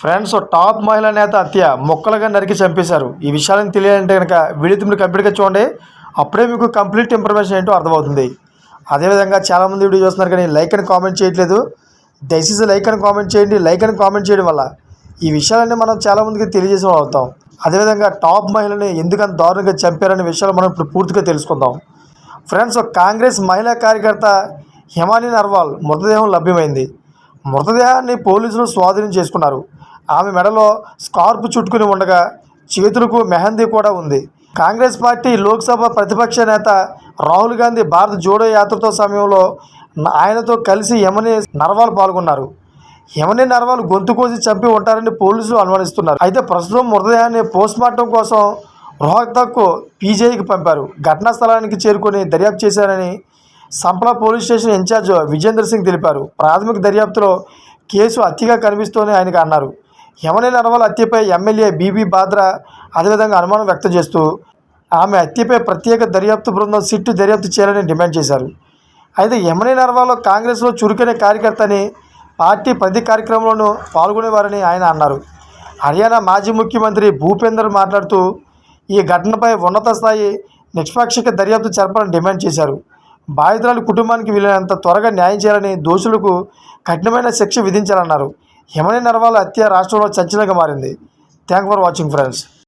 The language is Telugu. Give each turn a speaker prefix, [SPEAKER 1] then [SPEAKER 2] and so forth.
[SPEAKER 1] ఫ్రెండ్స్ టాప్ మహిళా నేత హత్య మొక్కలుగా నరికి చంపేశారు. ఈ విషయాలను తెలియాలంటే కనుక వీడియో తిమ్మిడి కంప్లీట్గా చూడండి. అప్పుడే మీకు కంప్లీట్ ఇన్ఫర్మేషన్ ఏంటో అర్థమవుతుంది. అదేవిధంగా చాలామంది వీడియో చూస్తున్నారు కానీ లైక్ అని కామెంట్ చేయట్లేదు. దయచేసి లైక్ అని కామెంట్ చేయండి. లైక్ అని కామెంట్ చేయడం వల్ల ఈ విషయాలన్నీ మనం చాలామందికి తెలియజేసిన అవుతాం అదేవిధంగా టాప్ మహిళని ఎందుకంత దారుణంగా చంపారనే విషయాలు మనం ఇప్పుడు పూర్తిగా తెలుసుకుందాం. ఫ్రెండ్స్ కాంగ్రెస్ మహిళా కార్యకర్త హిమాని నర్వాల్ మృతదేహం లభ్యమైంది. మృతదేహాన్ని పోలీసులు స్వాధీనం చేసుకున్నారు. ఆమె మెడలో స్కార్ప్ చుట్టుకుని ఉండగా చేతులకు మెహందీ కూడా ఉంది. కాంగ్రెస్ పార్టీ లోక్సభ ప్రతిపక్ష నేత రాహుల్ గాంధీ భారత జోడో యాత్రతో సమయంలో ఆయనతో కలిసి యమని నర్వాల్ పాల్గొన్నారు. యమని నర్వాల్ గొంతు కోసి చంపి ఉంటారని పోలీసులు అనుమానిస్తున్నారు. అయితే ప్రస్తుతం మృతదేహాన్ని పోస్ట్మార్టం కోసం రోహతకు పీజేఐకి పంపారు. ఘటనా స్థలానికి చేరుకొని దర్యాప్తు చేశారని Sampla police station in-charge Vijender Singh తెలిపారు. ప్రాథమిక దర్యాప్తులో కేసు అతిగా కనిపిస్తోందని ఆయనకు అన్నారు. యమని నర్వాల్ హత్యపై ఎమ్మెల్యే బీబీ బాద్రా అదేవిధంగా అనుమానం వ్యక్తం చేస్తూ ఆమె హత్యపై ప్రత్యేక దర్యాప్తు బృందం సిట్టు దర్యాప్తు చేయాలని డిమాండ్ చేశారు. అయితే యమని నర్వాలో కాంగ్రెస్లో చురుకైన కార్యకర్త అని పార్టీ ప్రతి కార్యక్రమంలోనూ పాల్గొనేవారని ఆయన అన్నారు. హర్యానా మాజీ ముఖ్యమంత్రి భూపేందర్ మాట్లాడుతూ ఈ ఘటనపై ఉన్నత స్థాయి నిష్పాక్షిక దర్యాప్తు జరపాలని డిమాండ్ చేశారు. బాధితురాలి కుటుంబానికి వీలైనంత త్వరగా న్యాయం చేయాలని దోషులకు కఠినమైన శిక్ష విధించాలన్నారు. యమని నర్వాల హత్య రాష్ట్రంలో చర్చలకు మారింది. Thank for watching friends